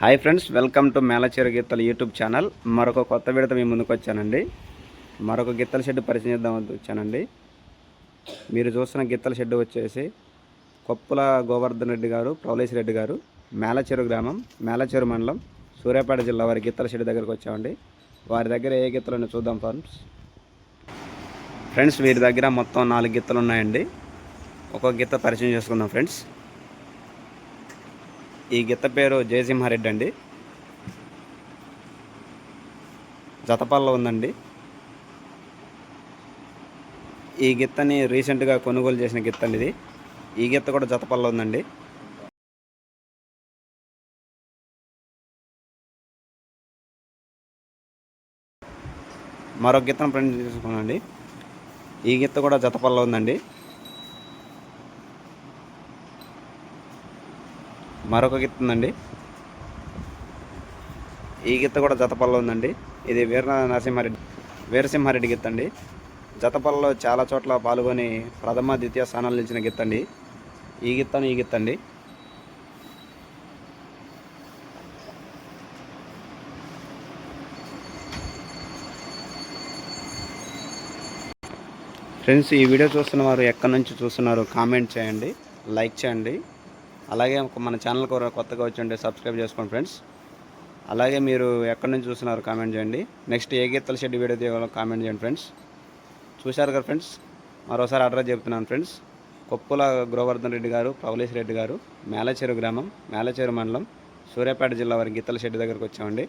Hi friends welcome to Melacheru Geethala YouTube channel. మరొక కొత్త విడత మీ ముందుకు వచ్చానండి. మరొక గిత్తల షెడ్ పరిచయం చేద్దామని వచ్చానండి. మీరు చూస్తున్న గిత్తల షెడ్ వచ్చేసి కొప్పుల గోవర్ధన్ రెడ్డి గారు ప్రవలేశ్ రెడ్డి గారు మేలచెరు గ్రామం మేలచెరు మండలం సూర్యాపేట జిల్లా వారి గిత్తల షెడ్ దగ్గరకు వచ్చామండి. వారి దగ్గర ఏ గిత్తలు చూద్దాం ఫ్రెండ్స్. ఫ్రెండ్స్ వీరి దగ్గర మొత్తం నాలుగు గిత్తలు ఉన్నాయండి. ఒక్కొక్క గిత్త పరిచయం చేసుకుందాం ఫ్రెండ్స్. ఈ గిత్త పేరు జయసింహారెడ్డి అండి. జతపల్ల ఉందండి. ఈ గిత్తని రీసెంట్గా కొనుగోలు చేసిన గిత్త అండి ఇది. ఈ గిత్త కూడా జతపల్ల ఉందండి. మరొక గిత్తను ప్రింట్ చేసుకున్నాండి ఈ గిత్త కూడా జతపల్లో ఉందండి. మరొక గిత్త ఉందండి. ఈ గిత్త కూడా జతపల్లో ఉందండి. ఇది వీర నరసింహారెడ్డి వీరసింహారెడ్డి గిత్త అండి. జతపల్లలో చాలా చోట్ల పాల్గొని ప్రథమ ద్వితీయ స్థానాలు నిలిచిన గిత్త అండి. ఈ గిత్తను ఈ గిత్త అండి. ఫ్రెండ్స్ ఈ వీడియో చూస్తున్న వారు ఎక్కడి నుంచి చూస్తున్నారు కామెంట్ చేయండి లైక్ చేయండి. అలాగే మన ఛానల్ కూడా కొత్తగా వచ్చండి సబ్స్క్రైబ్ చేసుకోండి ఫ్రెండ్స్ అలాగే మీరు ఎక్కడి నుంచి చూస్తున్నారు కామెంట్ చేయండి. నెక్స్ట్ ఏ గీతల షెడ్ వీడియో తీయాలో కామెంట్ చేయండి ఫ్రెండ్స్ చూశారు కదా ఫ్రెండ్స్ మరోసారి అడ్రస్ చెప్తున్నాను ఫ్రెండ్స్ కొప్పుల గోవర్ధన్ రెడ్డి గారు పవలేశ్ రెడ్డి గారు మేలచేరు గ్రామం మేలచేరు మండలం సూర్యాపేట జిల్లా వారి గీతల షెడ్ దగ్గరకు వచ్చామండి.